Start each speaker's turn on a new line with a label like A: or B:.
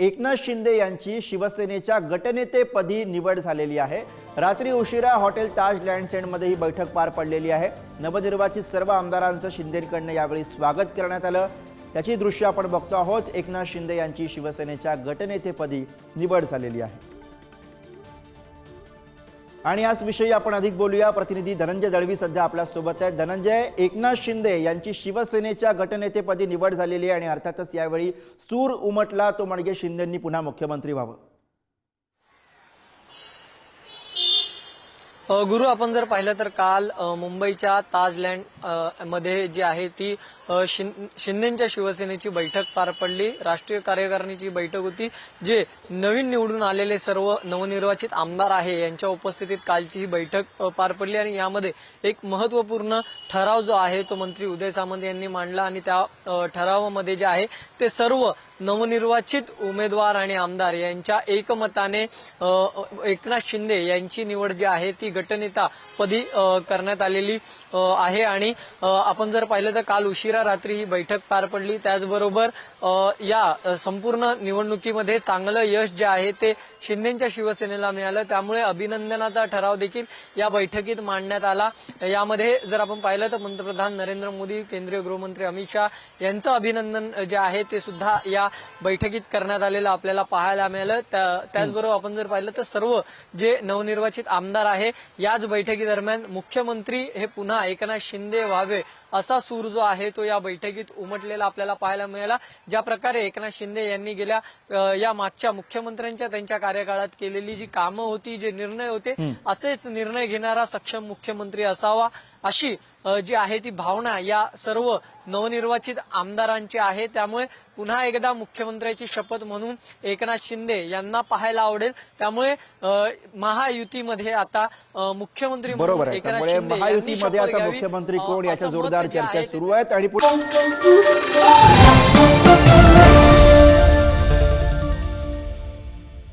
A: एकनाथ शिंदे यांची शिवसेनेच्या गटनेतेपदी निवड झालेली आहे. रात्री उशिरा हॉटेल ताज लँडसेंडमध्ये ही बैठक पार पडलेली आहे. नवनिर्वाचित सर्व आमदारांचं शिंदेकडनं यावेळी स्वागत करण्यात आलं. याची दृश्य आपण बघतो आहोत. एकनाथ शिंदे यांची शिवसेनेच्या गटनेतेपदी निवड झालेली आहे. आणि याच विषयी आपण अधिक बोलूया. प्रतिनिधी धनंजय दळवी सध्या आपल्यासोबत आहेत. धनंजय एकनाथ शिंदे यांची शिवसेनेच्या गटनेतेपदी निवड झालेली आहे आणि अर्थातच यावेळी सूर उमटला तो म्हणजे शिंदेंनी पुन्हा मुख्यमंत्री व्हावं.
B: गुरु आपण जर पाहिलं तर काल मुंबईच्या ताजलँडमध्ये जी आहे ती शिं- शिंदेच्या शिवसेनेची बैठक पार पडली. राष्ट्रीय कार्यकारिणीची बैठक होती जे नवीन निवडून आलेले सर्व नवनिर्वाचित आमदार आहे यांच्या उपस्थितीत कालची ही बैठक पार पडली आणि यामध्ये एक महत्त्वपूर्ण ठराव जो आहे तो मंत्री उदय सामंत यांनी मांडला आणि त्या ठरावामध्ये जे आहे ते सर्व नवनिर्वाचित उमेदवार आणि आमदार यांच्या एकमताने एकनाथ शिंदे यांची निवड जी आहे ती गटनेता पदी करण्यात आलेली आहे. आणि आपण जर पाहिलं तर काल उशिरा रात्री ही बैठक पार पडली. त्याचबरोबर या संपूर्ण निवडणुकीमध्ये चांगलं यश जे आहे ते शिंदेच्या शिवसेनेला मिळालं. त्यामुळे अभिनंदनाचा ठराव देखील या बैठकीत मांडण्यात आला. यामध्ये जर आपण पाहिलं तर पंतप्रधान नरेंद्र मोदी केंद्रीय गृहमंत्री अमित शाह यांचं अभिनंदन जे आहे ते सुद्धा या बैठकीत करण्यात आलेलं आपल्याला पाहायला मिळालं. त्याचबरोबर आपण जर पाहिलं तर सर्व जे नवनिर्वाचित आमदार आहे याच बैठकीदरम्यान मुख्यमंत्री हे पुन्हा एकनाथ शिंदे व्हावे असा सूर जो आहे तो या बैठकीत उमटलेला आपल्याला पाहायला मिळाला. ज्या प्रकारे एकनाथ शिंदे यांनी गेल्या या मागच्या मुख्यमंत्र्यांच्या त्यांच्या कार्यकाळात केलेली जी कामं होती जे निर्णय होते असेच निर्णय घेणारा सक्षम मुख्यमंत्री असावा अशी जी आहे ती भावना या सर्व नवनिर्वाचित आमदारांची आहे. त्यामुळे पुन्हा एकदा मुख्यमंत्र्याची शपथ म्हणून एकनाथ शिंदे यांना पाहायला आवडेल. त्यामुळे महायुतीमध्ये आता मुख्यमंत्री म्हणून
A: बरोबर महायुतीमध्ये आता. मुख्यमंत्री कोण? याच्या जोरदार चर्चा सुरू आहेत आणि पुढे